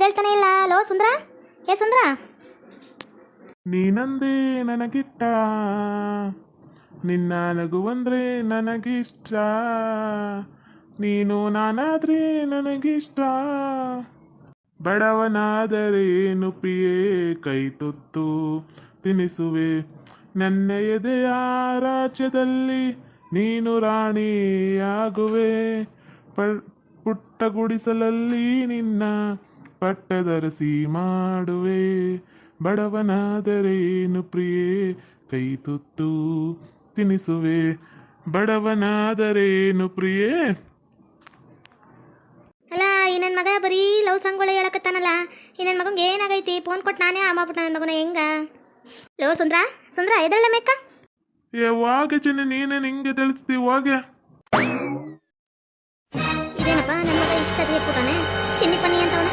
ಎದ್ದೇಳ್ತಾನೆ ಇಲ್ಲ. ಲೋ ಸುಂದ್ರ? ಏ, ಸುಂದ್ರ? ನೀನಂದೇ ನನಗಿಟ್ಟ ನಿನ್ನ ನಗುವಂದ್ರೆ ನನಗಿಷ್ಟ. ನೀನು ನಾನಾದ್ರೆ ನನಗಿಷ್ಟ. ಬಡವನಾದರೇನು ಪ್ರಿಯೇ ಕೈ ತುತ್ತು. ತಿನಿಸುವೆ ನನ್ನ ಎದೆಯ ರಾಜ್ಯದಲ್ಲಿ. ನೀನು ರಾಣಿಯಾಗುವೆ. ಪುಟ್ಟ ಗುಡಿಸಲಲ್ಲಿ ನಿನ್ನ ಪಟ್ಟದರಸಿ ಮಾಡುವೆ ಬಡವನಾದರೇನು ಪ್ರಿಯೇ? ಕೈ ತುತ್ತು ತಿನಿಸುವೆ. ಬಡವನಾದರೇನು ಪ್ರಿಯೇ? ಅಲ್ಲ ಈ ನನ್ನ ಮಗ ಬರೀ ಲವ್ ಸಾಂಗ್ಗಳೇ ಹೇಳಕತ್ತಾನಲ್ಲ. ಈ ನನ್ನ ಮಗಂಗೆ ಏನಾಗೈತಿ? ಫೋನ್ ಕೊಟ್ಟು ನಾನೇ ಮಾಡ್ಬಿಟ್ಟು ನನ್ನ ಮಗನ ಹೆಂಗ? ಲೋ ಸುಂದ್ರ ಸುಂದ್ರ ಎದಳ ಮೇಕ? ಯಾವಾಗ ಜನ ನೀನೇ ನಿಂಗೆ ತಿಳಿಸ್ತಿ ಹೋಗೆ ಇದೇನಪ್ಪ ನನ್ನ ಮಗ ಇಷ್ಟ ಚಿನ್ನಿ ಪನ್ನಿ ಅಂತವನ?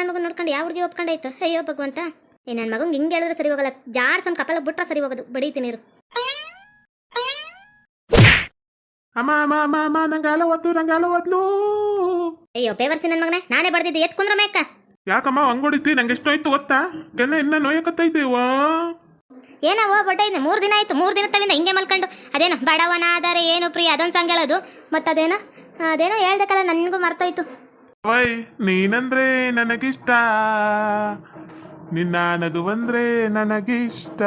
ನನ್ನ ಮಗನ ನೋಡ್ಕೊಂಡು ಯಾವ ಹುಡುಗಿ ಒಪ್ಕೊಂಡಾಯ್ತು ಅಯ್ಯೋ ಭಗವಂತ. ಏ ನನ್ನ ಮಗಂಗೆ ಹಿಂಗೆ ಹೇಳಿದ್ರೆ ಸರಿ ಹೋಗಲ್ಲ. ಜಾಡ್ಸನ್ ಕಪಲ ಬಿಟ್ರೆ ಸರಿ ಹೋಗೋದು. ಬಡೀತೀನಿ ಇರು. ಅಮ್ಮ ಅಮ್ಮ ಅಮ್ಮ ಅಮ್ಮ ನಂಗೆ ಅಲ ಒದ್ದು ನಂಗೆ ಅಲ ಒದ್ಲು. ಅಯ್ಯೋ ಪೇವರ್ಸಿ ನನ್ನ ಮಗನೇ. ನಾನೇ ಬಡ್ದಿದ್ದೆ. ಎತ್ ಕುಂದ್ರ ಮೇಕ. ಯಾಕಮ್ಮ ಹಂಗೊಡಿತಿ ನಂಗೆ ಎಷ್ಟು ಆಯ್ತು ಗೊತ್ತಾ? ಗೆಲ್ಲ ಇನ್ನ ನೋಯಕತ್ತೈತೆ ವಾ ಏನವ ಬಡ್ಡ ಇದೆ. ಮೂರು ದಿನ ಆಯ್ತು. ಮೂರು ದಿನ ತವಿಂದ ಹಿಂಗೆ ಮಲ್ಕೊಂಡು. ಬಡವನ ಆದರೆ ಏನು ಪ್ರಿಯ? ಅದೊಂದು ಸಂಗ್ ಹೇಳೋದು. ಮತ್ತದೇನೋ? ಅದೇನೋ ಹೇಳ್ದಕ್ಕಲ್ಲ ನನಗೂ ಮರ್ತೋಯ್ತು. ವೈ ನೀನಂದ್ರೆ ನನಗಿಷ್ಟ. ನಿನ್ನ ನಗುವಂದ್ರೆ ನನಗಿಷ್ಟ.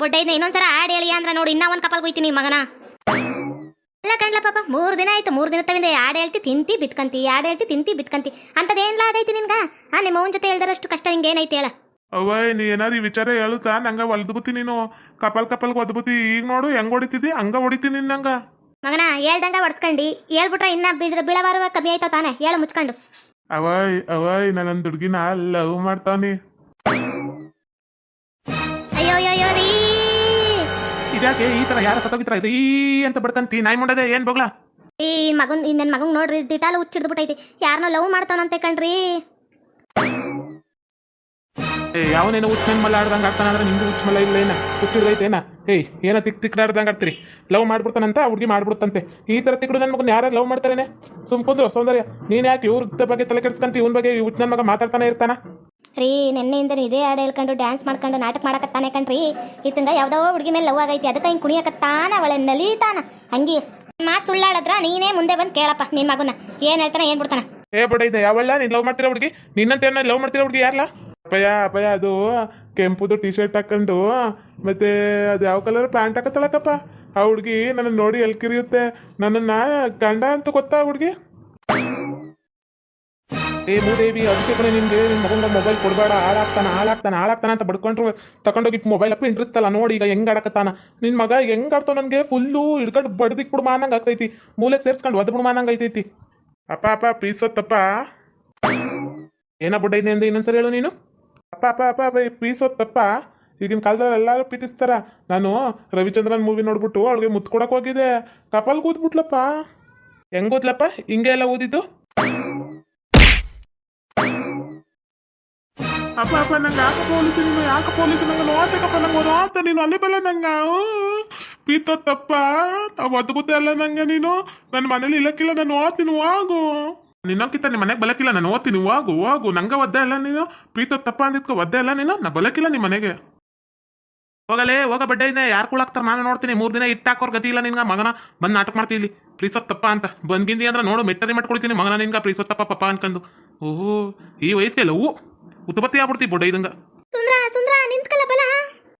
ಬೊಡ್ಡ ಇದೆ ಇನ್ನೊಂದ್ಸಲ ಆಡ್ ಹೇಳಿ ಅಂದ್ರೆ ನೋಡಿ ಇನ್ನ ಒಂದ್ ಕಪಲ್ ಹೋಯ್ತೀನಿ ಮಗನ. ಎಲ್ಲ ಕಣ್ಲ ಪಾಪ ಮೂರ್ ದಿನ ಆಯ್ತು ಮೂರು ದಿನ ತವಿಂದ ಆಡ್ ಹೇಳ್ತಿ ತಿಂತಿ ಬಿತ್ಕಂತಿ. ಆಡ್ ಹೇಳ್ತಿ ತಿಂತಿ ಬಿತ್ಕಂತಿ. ಅಂತದೇನ್ಲ ಆಗೈತಿ ನಿನ್ಗ? ಆ ನಿಮ್ಮ ಅವನ ಜೊತೆ ಹೇಳ್ದಾರಷ್ಟು ಕಷ್ಟ ಹಿಂಗ ಏನೈತಿ ಹೇಳ. ಅವ್ವ ನೀ ಏನಾದ್ರು ಈ ವಿಚಾರ ಹೇಳುತ್ತಾ? ನಂಗ ಒಲ್ದ್ಬುತ್ತಿ ನೀನು. ಕಪಲ್ ಕಪಲ್ ಒದ್ಬುತ್ತಿ ಈಗ ನೋಡು ಹೆಂಗ್ ಹೊಡಿತಿದ್ದಿ ಹಂಗ ಹೊಡಿತೀನಿ ನಂಗ ಮಗನ ಹೇಳ್ದಂಗ ಹೊಡ್ಸ್ಕೊಂಡು ಹೇಳ್ಬಿಟ್ರೆ ಇನ್ನ ಬಿದ್ರ ಬೀಳಬಾರುವ ಕಮ್ಮಿ ಆಯ್ತಾವ ತಾನೆ? ಹೇಳು ಮುಚ್ಕೊಂಡು. ಅವೈ ಅವೈ ನನ್ನ ಹುಡುಗಿನ ಲವ್ ಮಾಡ್ತಾನೆ. ಅಯ್ಯೋ ಅಯ್ಯೋ ರೀ. ಇದ್ಯಾಕೆ ಈ ತರ ಯಾರ ಸತ್ತೋಗಿತ್ರ ಇದು? ಈ ಅಂತ ಬಡ್ಕಂತಿ. ನಾಯಿ ಮುಂಡದೆ ಏನ್ ಬಗ್ಲ? ಈ ಮಗನ್ ನನ್ನ ಮಗನ್ ನೋಡ್ರಿ ದಿಟಾಲು ಹುಚ್ಚಿಡ್ದ್ಬಿಟ್ಟೈತಿ ಯಾರನ್ನೋ ಲವ್ ಮಾಡ್ತಾನಂತೆ ಕಣ್ರಿ. ಏ ಯಾವನೇನೋ ಹುಚ್ಚ ಮಲ್ಲ ಆಡ್ದಂಗೆ ಆಗ್ತಾನ ಅಂದ್ರೆ ನಿಮ್ದು ಹುಚ್ಚು ಮಲ್ಲ ಇಲ್ಲ ಏನ? ಹುಚ್ಚಿಡ್ದೈತೇನ ಏಯ್ ಏನ ತಿಕ್ ತಿಕ್ಕಾಡ್ದಂಗೆ ಆಡ್ತೀರಿ. ಲವ್ ಮಾಡ್ಬಿಡ್ತಾನಂತ ಹುಡುಗಿ ಮಾಡ್ಬಿಡ್ತಂತೆ. ಈ ತರ ತಿಕ್ಕಡು ನನ್ನ ಮಗನ ಯಾರು ಲವ್ ಮಾಡ್ತಾರೇನೆ? ಸುಮ್ ಕುಂದ್ರು ಸೌಂದರ್ಯ. ನೀನು ಯಾಕೆ ಇವ್ರ ಬಗ್ಗೆ ತಲೆ ಕೆಡ್ಸ್ಕಂತಿ? ಇವನ್ ಬಗ್ಗೆ ಹುಚ್ಚ ನನ್ನ ಮಗ ಮಾತಾಡ್ತಾನೆ ಇರ್ತಾನ? ರೀ ನಿನ್ನೆಯಿಂದ ಇದೇ ಹಾಡು ಹೇಳ್ಕೊಂಡು ಡ್ಯಾನ್ಸ್ ಮಾಡ್ಕೊಂಡು ನಾಟಕ ಮಾಡಕತ್ತಾನೆ ಕಣ್ರಿ. ಇತ್ತಂಗ ಯಾವ್ದೋ ಹುಡುಗಿ ಮೇಲೆ ಲವ್ ಆಗೈತಿ ಅದಕ್ಕೆ ಹಿಂಗೆ ಕುಣಿಯಕತ್ತಾನ ಅವಳೆ ನಲಿತಾನ ಹಂಗೆ. ಮಾತು ಸುಳ್ಳಾಡದ್ರ ನೀನೇ ಮುಂದೆ ಬಂದು ಕೇಳಪ್ಪ ನಿನ್ ಮಗುನ. ಏನ್ ಹೇಳ್ತಾನ ಏನ್ ಬಿಡ್ತಾನ? ಏ ಬಡ ಇದೆ ಯಾವಲ್ಲ ನೀನ್ ಲವ್ ಮಾಡ್ತಿರೋ ಹುಡುಗಿ? ನಿನ್ನಂತ ಲವ್ ಮಾಡ್ತಿರೋ ಹುಡುಗಿ ಯಾರಲ್ಲ ಅಪ್ಪಯ್ಯ ಅಪ್ಪಯ್ಯ ಅದು, ಕೆಂಪುದು ಟಿ ಶರ್ಟ್ ಹಾಕೊಂಡು, ಮತ್ತೆ ಅದು ಯಾವ ಕಲರ್ ಪ್ಯಾಂಟ್ ಹಾಕತ್ತಳಕ್ಕಪ್ಪ ಆ ಹುಡುಗಿ ನನ್ನ ನೋಡಿ ಎಲ್ ಕಿರಿಯುತ್ತೆ. ನನ್ನನ್ನ ಗಂಡ ಅಂತ ಗೊತ್ತಾ ಹುಡುಗಿ? ಏ ಮೂದೇವಿ, ಅದಕ್ಕೆ ಕಣೆ ನಿಮ್ಗೆ ನಿಮ್ಮ ಮಗಂಗ ಮೊಬೈಲ್ ಕೊಡಬೇಡ. ಹಾಳಾಗ್ತಾನ ಹಾಳಾಗ್ತಾನ ಹಾಳಾಗ್ತಾನ ಅಂತ ಬಡ್ಕೊಂಡ್ರು ತಗೊಂಡೋಗಿ ಮೊಬೈಲ್ ಅಪ್ಪ ಇಂಟ್ರೆಸ್ತಲ್ಲ ನೋಡಿ ಈಗ ಹೆಂಗ್ ಆಡಕತ್ತಾನ. ನಿನ್ ಮಗ ಹೆಂಗ್ ಆಡ್ತಾವ ನನ್ಗೆ? ಫುಲ್ಲು ಹಿಡ್ಕೊಂಡು ಬಡ್ದಿಕ್ ಬಿಡು, ಮಾನಂಗ್ ಆಗ್ತೈತಿ. ಮೂಲೆಗೆ ಸೇರ್ಸ್ಕೊಂಡು ಒದ್ ಬಿಡು, ಮಾನಂಗ್ ಐತೈತಿ ಅಪ್ಪ ಅಪ್ಪ ಪ್ಲೀಸೊತ್ತಪ್ಪ ಏನ ಬುಡ್ಡ ಇದೆ ಅಂತ ಇನ್ನೊಂದ್ಸರಿ ಹೇಳು ನೀನು? ಪಾಪ ಅಪ್ಪ ಪೀಸೋ ಪ್ಲೀಸೊತ್ತಪ್ಪ ಈಗಿನ ಕಾಲದಲ್ಲಿ ಎಲ್ಲರೂ ಪ್ರೀತಿಸ್ತಾರ. ನಾನು ರವಿಚಂದ್ರನ್ ಮೂವಿ ನೋಡ್ಬಿಟ್ಟು ಅವಳಿಗೆ ಮುತ್ತು ಕೊಡಕ್ ಹೋಗಿದ್ದೆ. ಕಪಲ್ ಕೂತ್ಬಿಟ್ಲಪ್ಪ. ಹೆಂಗ್ ಓದ್ಲಪ್ಪ ಹಿಂಗೆ ಎಲ್ಲ ಓದಿದ್ದು? ಅಪ್ಪ ಅಪ್ಪ, ನಂಗೆ ಯಾಕೆ ಪೋಲಿಸಿ ನೀನು ಯಾಕೆ ಪೋಲಿಸಿ ನಂಗೆ ನೋಡ್ಬೇಕಪ್ಪ ನಂಗೆ ನೋಡ್ತ ನೀನು ಅಲ್ಲಿ ಬಲ್ಲ ನಂಗೆ ಪೀತೊತ್ತಪ್ಪ ಒದ್ದು ಬುದ್ಧಿ ಅಲ್ಲ ನಂಗೆ ನೀನು. ನನ್ನ ಮನೇಲಿ ಇಲ್ಲಕ್ಕಿಲ್ಲ, ನಾನು ಓದ್ತೀನಿ ಹೋಗು. ನಿನ್ನೋಕ್ಕಿಂತ ನಿಮ್ಮ ಮನೆಗೆ ಬಲಕಿಲ್ಲ ನಾನು ಓದ್ತೀನಿ ಹೋಗು ಹೋಗು ನಂಗೆ ಒದ್ದೆ ಅಲ್ಲ ನೀನು. ಪ್ರೀತೊತ್ತಪ್ಪ ಅಂದಿದ್ಕೊ ಒದ್ದೆ ಅಲ್ಲ ನೀನು ನಾ ಬಲಕಿಲ್ಲ ನಿಮ್ಮ ಮನೆಗೆ. ಹೋಗಲೇ ಹೋಗ ಬಡ್ಡೆ ಇದೆ ಯಾರು ಕುಳಾಕ್ತಾರ ನಾನು ನೋಡ್ತೀನಿ ಮೂರು ದಿನ ಇಟ್ಟಾಕೋರ್ ಗತಿ ಇಲ್ಲ ನಿನ್ಗೆ ಮಗನ ಬಂದು ನಾಟಕ ಮಾಡ್ತೀನಿ ಇಲ್ಲಿ ಪ್ರೀಸೊತ್ತಪ್ಪ ಅಂತ. ಬಂದ್ಗಿಂದಿ ಅಂದ್ರೆ ನೋಡು ಮೆಟ್ಟರಿ ಮಾಡ್ಕೊಳ್ತೀನಿ ಮಗನ ನಿನ್ಗ ಪ್ರೀಸೊತ್ತಪ್ಪ ಪಪ್ಪ ಅನ್ಕೊಂಡು ಓಹೋ ಈ ವಯಸ್ಸಿಗೆ ಲವ್ ಉತ್ಪತ್ತಿ ಆಗ್ಬಿಡ್ತಿ ಬೊಡ್ಡೆ ಇದಂಗ.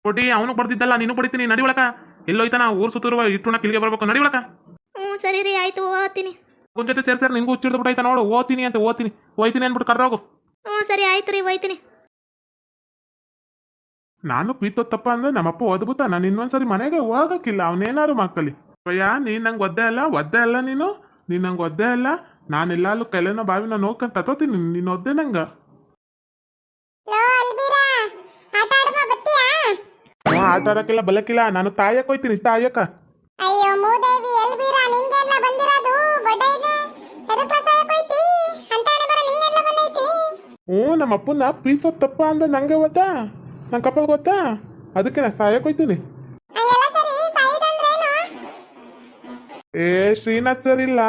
ಬೊಡ್ಡಿ ಅವನು ಬಡ್ದಿದ್ದಲ್ಲ ನೀನು ಬಡಿತೀನಿ ನಡಿ ಒಳಕ. ಎಲ್ಲೋಯ್ತಾನ ಊರ್ ಸುತ್ತಿರುವ ಇಟ್ಟುಣ ಕಿಲ್ಗೆ ಬರ್ಬೇಕು ನಡಿ ಒಳಕ. ಹ್ಞೂ ಸರಿ ರೀ ಆಯ್ತು ಓದ್ತೀನಿ. ಒಂದ್ ಜೊತೆ ನಿಂಗೂ ಸೇರ್ ಹುಚ್ಚಿಡ್ದು ಬಿಟ್ಟೈತ ನೋಡು. ಓದ್ತೀನಿ ಅಂತ ಓದ್ತೀನಿ. ಹೋಯ್ತೀನಿ ಅಂದ್ಬಿಟ್ಟು ಕರ್ದೋಗು ಹ್ಞೂ ಸರಿ ಆಯ್ತು ರೀ ಹೋಯ್ತೀನಿ ನಾನು ಪ್ರೀತೊತ್ತಪ್ಪ ಅಂದ್ರೆ ನಮ್ಮಪ್ಪ ಓದ್ಬಿಟ್ಟ. ನಾನು ಇನ್ನೊಂದ್ಸರಿ ಮನೆಗೆ ಹೋಗಕ್ಕಿಲ್ಲ. ಅವನೇನಾರು ಮಕ್ಕಳಿ. ಅಯ್ಯ ನೀನು ನಂಗೆ ಒದ್ದೆ ಅಲ್ಲ? ಒದ್ದೆ ಅಲ್ಲ ನೀನು? ನೀನ್ ನಂಗೆ ಒದ್ದೆ ಅಲ್ಲ? ನಾನು ನಾನೆಲ್ಲಾಲು ಕೆಲೆನೋ ಬಾವಿನ ನೋಕಂತ ತಗೋತೀನಿ ನೀನು ಒದ್ದೆ ನಂಗ. ಹ್ಞೂ ಆಟ ಆಡಕ್ಕಿಲ್ಲ ಬಲಕ್ಕಿಲ್ಲ. ನಾನು ತಾಯಕ್ ಹೋಯ್ತೀನಿ. ತಾಯಕ ಅಯ್ಯೋ ಮೂದೇವಿ ಎಲ್ಬೀರಾ ನಿಂಗೆಲ್ಲ ಬಂದಿರೋದು ಹ್ಞೂ ನಮ್ಮ ಅಪ್ಪನ ತಪ್ಪ ಅಂದ ನಂಗೆ ಗೊತ್ತಾ? ನಂಗೆ ಕಪ್ಪಲ್ ಗೊತ್ತಾ? ಅದಕ್ಕೆ ನಾ ಸಾಯಕ್ ಹೋಯ್ತೀನಿ. ಏ ಶ್ರೀನಾಥ್ ಸರ್ ಇಲ್ಲ.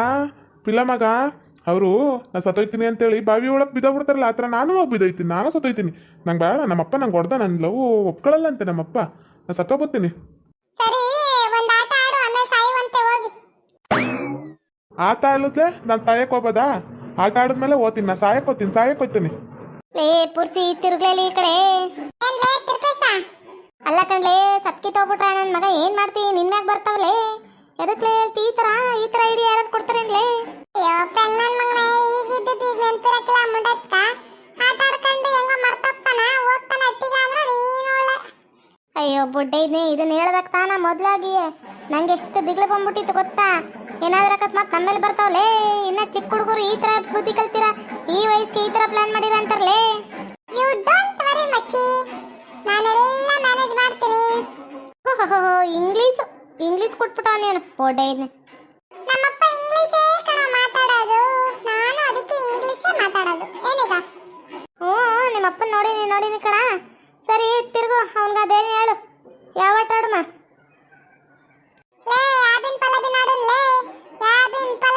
ಪಿಲ್ಲ ಮಗ. ಅವರು ನಾ ಸತ್ತೋಯ್ತೀನಿ ಅಂತೇಳಿ ಬಾವಿ ಒಳಗೆ ಬಿದ್ದೋಗ್ಬಿಡ್ತಾರಲ್ಲ ಆ ಥರ ನಾನು ಹೋಗಿ ಬಿದ್ದೋಯ್ತೀನಿ ನಾನು ಸತ್ತೋಯ್ತೀನಿ. ನಂಗೆ ಬೇಡ ನಮ್ಮಪ್ಪ ನಂಗೆ ಹೊಡೆದ ನನ್ನ ಲವ್ ಒಪ್ಕೊಳ್ಳಲ್ಲ ಅಂತೆ ನಮ್ಮಪ್ಪ ನಾ ಸತ್ತೋಗ್ಬತ್ತೀನಿ ಆಟ ಆಡು ಆಮೇಲೆ ಸಾಯುವಂತೆ ಹೋಗಿ. ಆಟ ಆಡಿದ್ರೆ ನಾನು ತಾಯಕ್ಕೆ ಹೋಗ್ಬೋದಾ? ಆಟ ಆಡಿದ್ಮೇಲೆ ಓದ್ತೀನಿ ನಾ ಸಾಯಕ್ಕೆ ಹೋಗ್ತೀನಿ ಸಾಯಕ್ಕೆ ಹೋಗ್ತೀನಿ. ಲೇ ಪುರ್ಸಿ ತಿರುಗ್ಲೇಲಿ ಈ ಕಡೆ. ಅಲ್ಲ ಕಣ್ಲೆ ಸತ್ಕಿ ತಗೋಬಿಟ್ರ ನನ್ನ ಮಗ ಏನ್ ಮಾಡ್ತಿ? ನಿನ್ ಮ್ಯಾಗ ಬರ್ತಾವಲೇ. ಎದಕ್ಲೆ ಹೇಳ್ತಿ ಈ ತರ? ಈ ತರ ಐಡಿ ಯಾರು ಕೊಡ್ತಾರೇನ್ಲೇ? ಅಯ್ಯೋ ನನ್ನ ಮಗನ ಈಗಿದ್ದದ್ದು ಈಗ ನೆನ್ಪಿರಕ್ಕಿಲ್ಲ ಮುಂಡತ್ಕ ಆಟ ಆಡ್ಕೊಂಡು ಹೆಂಗ ಮರ್ತಪ್ಪನ ಹೋಗ್ತಾನ ಅಟ್ಟಿಗ ಅಂದ್ರ ನೀನು ಅಯ್ಯೋ ಬುಡ್ಡೆ ಇದನ್ನೇ ಹೇಳ್ಬೇಕು ತಾನ ಮೊದ್ಲಾಗಿ. ನಂಗೆ ಎಷ್ಟು ದಿಗ್ಲು ಬಂದ್ಬಿಟ್ಟಿತ್ತು ಗೊತ್ತಾ? ಏನಾದ್ರೂ ಅಕಸ್ಮಾತ್ ನಮ್ಮೇಲೆ ಬರ್ತಾವಲೇ? ಇನ್ನ ಚಿಕ್ಕ ಹುಡುಗರು ಈ ತರ ಬುದ್ಧಿ ಕಲ್ತೀರಾ? ವಯಸ್ಸಿಗೆ ಈ ತರ ಪ್ಲಾನ್ ಮಾಡಿರ ಅಂತಾರಲೇ? ಯು ಡೋಂಟ್ ವರಿ ಮಚ್ಚಿ. ನಾನೆಲ್ಲ ಮ್ಯಾನೇಜ್ ಮಾಡ್ತೀನಿ. ಓಹೋ ಇಂಗ್ಲಿಷ್ ಇಂಗ್ಲೀಷ್ ಕೊಟ್ಬಿಟ್ಟ ನೀನು ಇದನ್ನ ನಮ್ಮಪ್ಪ ಇಂಗ್ಲಿಷೇ ಕಣ ಮಾತಾಡೋದು. ನಾನು ಅದಕ್ಕೆ ಇಂಗ್ಲಿಷೇ ಮಾತಾಡೋದು. ಏನೀಗ? ಹ್ಞೂ ನಿಮ್ಮಪ್ಪನ ನೋಡಿನಿ ನೋಡಿನಿ ಕಣ. ಸರಿ ತಿರುಗು ಅವನಿಗೆ ಅದೇನು ಹೇಳು. ಯಾವ ಆಟ ಆಡುಮ? ಲೇ ಯಾಬಿನ್ ಪಲಾಬಿನ್ ಆಡನ್ಲೇ ಯಾಬಿನ್ ಪಲಾಬಿನ್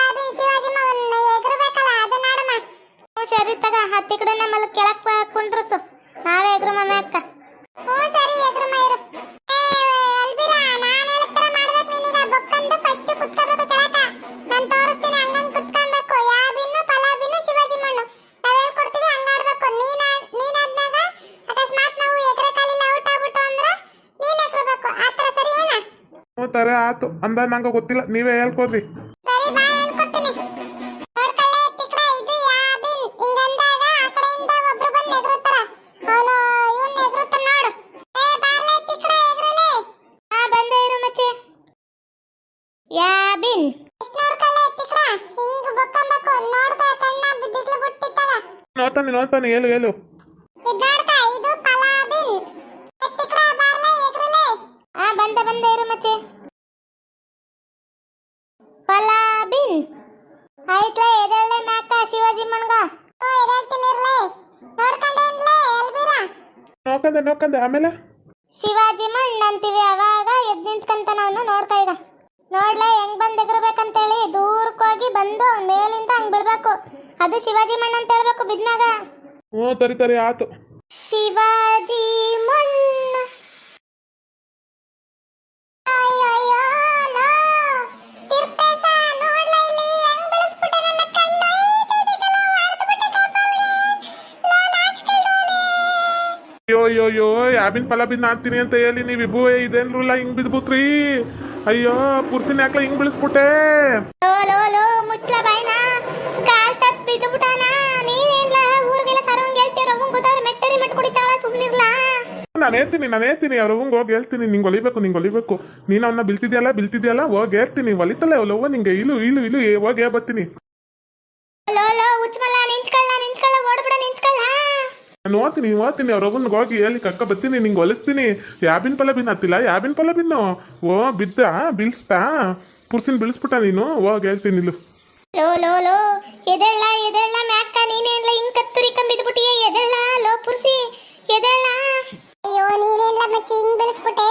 ಸರಿ ತಗ ಹತ್ತಿ ಕಡೆನೆ ಮಲ್ ಕೆಳಕ್ ಕುಂಡ್ರಸು. ನಾವೇ ಎಗ್ರು ಮಮ್ಮಿ ಅಕ್ಕ. ಹ್ಞೂ ಸರಿ ಎಗ್ರಮ ಇರು ಆತು ಅಲ್ಬಿರಾ ನಾನು ಗೊತ್ತಿಲ್ಲ. ನೀವೇ ನೀನೀಗ ಬೊಕ್ಕಂದು ಫಸ್ಟ್ ಕುತ್ಕೋಬೇಕು ಕೆಳಕ ನಾನು ತೋರಿಸ್ತೀನಿ ಹಂಗಂಗ್ ಕುತ್ಕೊಬೇಕು ಯಾಬಿನ್ನು ಪಲಾಬಿನ್ನು ಶಿವಾಜಿ ಮಣ್ಣು ನಾವ್ ಹೇಳ್ಕೊಡ್ತೀವಿ ಹಂಗ ಆಡ್ಬೇಕು ನೀನ ನೀನ್ ಆದ್ನಾಗ ಅಕಸ್ಮಾತ್ ನಾವು ಎಕರೆ ಕಾಲಿಲ್ಲ ಔಟ್ ಆಗ್ಬಿಟ್ಟು ಅಂದ್ರ ನೀನ್ ಎಗ್ರಬೇಕು ಆ ಥರ ಸರಿ ಏನ ಹ್ಞೂ ತಾರೆ ಆಯ್ತು ಅಂದ ನಂಗೆ ಗೊತ್ತಿಲ್ಲ ನೀವೇ ಹೇಳ್ಕೊಡ್ರಿ ಸರಿ ಬಾ ಹೇಳ್ಕೊಡ್ತೀನಿ ನೋಡ್ಕಲ್ಲೇ ತಿಕ್ರ ಇದು ಯಾಬಿನ್ ಹಿಂಗಂದಾಗ ಆ ಕಡೆಯಿಂದ ಒಬ್ರು ಬಂದು ಎಗರುತ್ತಾರ ಅವನು ಇವನ್ ಎಗರುತ್ತಾನ ನೋಡು ಏ ಬಾರ್ಲೆ ತಿಕ್ರ ಎಗರಲೆ ಆ ಬಂದೆ ಇರು ಮಚ್ಚೆ ಯಾಬಿನ್ ಎಷ್ಟ್ ನೋಡ್ಕಲ್ಲೇ ತಿಕ್ರ ಹಿಂಗ್ ಬೊಕ್ಕಂಬೇಕು ನೋಡ್ಕ ಕಣ್ಣ ಬಿದ್ದಿಗ್ಲು ಬಿಟ್ಟಿತ್ತಾಗ ನೋಡ್ತಾನೆ ನೋಡ್ತಾನೆ ಹೇಳು ಹೇಳು. ಆ ಬಂದೆ ಬಂದೆ ಇರು ಮಚ್ಚೆ. ಪಲಾಬಿನ್. ಆಯ್ತ್ಲೆ ಎದಳ್ಳೆ ಮ್ಯಾಕ ಶಿವಾಜಿ ಮಣ್ಗ? ನೋಡ್ಕಂದೆ ಆಮೇಲೆ? ಶಿವಾಜಿ ಮಣ್ಣ ಅಂತೀವಿ ಅವಾಗ ಎದ್ ನಿಂತ್ಕಂತ ನಾವು ನೋಡ್ತಾ ಈಗ ನೋಡ್ಲೆ ಹೆಂಗ್ ಬಂದ್ ಎಗರ್ಬೇಕಂತೇಳಿ ದೂರಕ್ಕೆ ಹೋಗಿ ಬಂದು ಅವ್ನ್ ಮೇಲಿಂದ ಹಂಗ್ ಬೀಳ್ಬೇಕು ಅದು ಶಿವಾಜಿ ಮಣ್ಣ ಅಂತ ಹೇಳ್ಬೇಕು ಬಿದ್ಮ್ಯಾಗ ಹ್ಞೂ ತರಿ ತರಿ ಆತು. ಶಿವಾಜಿ ಮಣ್ಣ. ಅಯ್ಯೋ ಅಯ್ಯೋ ಅಯ್ಯೋ ಯಾಬಿನ್ ಫಲ ಬಿದ್ದು ನಾಡ್ತೀನಿ ಅಂತ ಹೇಳಿ ನೀವು ಇಬ್ಬು ರೂಲ ಹಿಂಗ್ ಬಿದ್ಬಿಟ್ರಿ. ಅಯ್ಯೋ ಪುರ್ಸಿನ ಯಾಕಲ ಹಿಂಗ್ ಬಿಳಿಸ್ಬಿಟ್ಟೆ? ನಾನು ಹೇಳ್ತೀನಿ ನಾನು ಹೇಳ್ತೀನಿ ಅವ್ರ ಹಂಗೆ ಹೋಗಿ ಹೇಳ್ತೀನಿ ನಿಂಗೆ ಹೊಲಿಬೇಕು ನಿಂಗೆ ಹೊಲಿಬೇಕು ನೀನು ಅವನ್ನ ಬಿಲ್ತಿದ್ಯಲ್ಲ ಬಿಲ್ತಿದ್ಯಲ್ಲ ಹೋಗಿ ಹೇಳ್ತೀನಿ ಹೊಲಿತಲ್ಲ ಅವಳವ್ವ ನಿಂಗೆ ಇಲು ಇಲು ಇಲು ಹೋಗಿ ಹೇಳ್ ಬರ್ತೀನಿ. ಲೋ, ಲೋ, ಉಚ್ಮಲ್ಲ, ನಿಂತ್ಕೊಳ್ಳ, ನಿಂತ್ಕೊಳ್ಳ, ಓಡ್ಬಿಡ, ನಿಂತ್ಕೊಳ್ಳ. ನಾನು ಓದ್ತೀನಿ ಓದ್ತೀನಿ ಹೋಗಿ ಹೇಳಿ ಕಕ್ಕ ಬರ್ತೀನಿ, ನಿಂಗೆ ಹೊಲಿಸ್ತೀನಿ. ಯಾಬಿನ ಫಲ ಬಿನ್ ಹತ್ತಿಲ್ಲ, ಯಾಬಿನ್ ಫಲ ಬಿನ್ನು ಓ, ಬಿದ್ದ? ಬಿಲ್ಸ್ತಾ? ಪುರ್ಸಿನ ಬೀಳಿಸ್ಬಿಟ್ಟ ನೀನು? ಹೋಗಿ ಹೇಳ್ತೀನಿ ಇಲ್ಲು ಲೋ ಲೋ ಲೋ, ಎದೆಲ್ಲ ಎದೆಲ್ಲ ಮ್ಯಾಕ? ನೀನೇನ್ಲ ಹಿಂಗ್ ಕತ್ತುರಿ ಕಂಬಿದ್ಬಿಟ್ಟಿಯೇ ಎದೆಲ್ಲ? ಲೋ, ಪುರ್ಸಿ, ಎದೆಲ್ಲ? ಅಯ್ಯೋ, ನೀನೇನ್ಲ ಮಚ್ಚಿ ಹಿಂಗ್ ಬೆಳೆಸ್ಬಿಟ್ಟೆ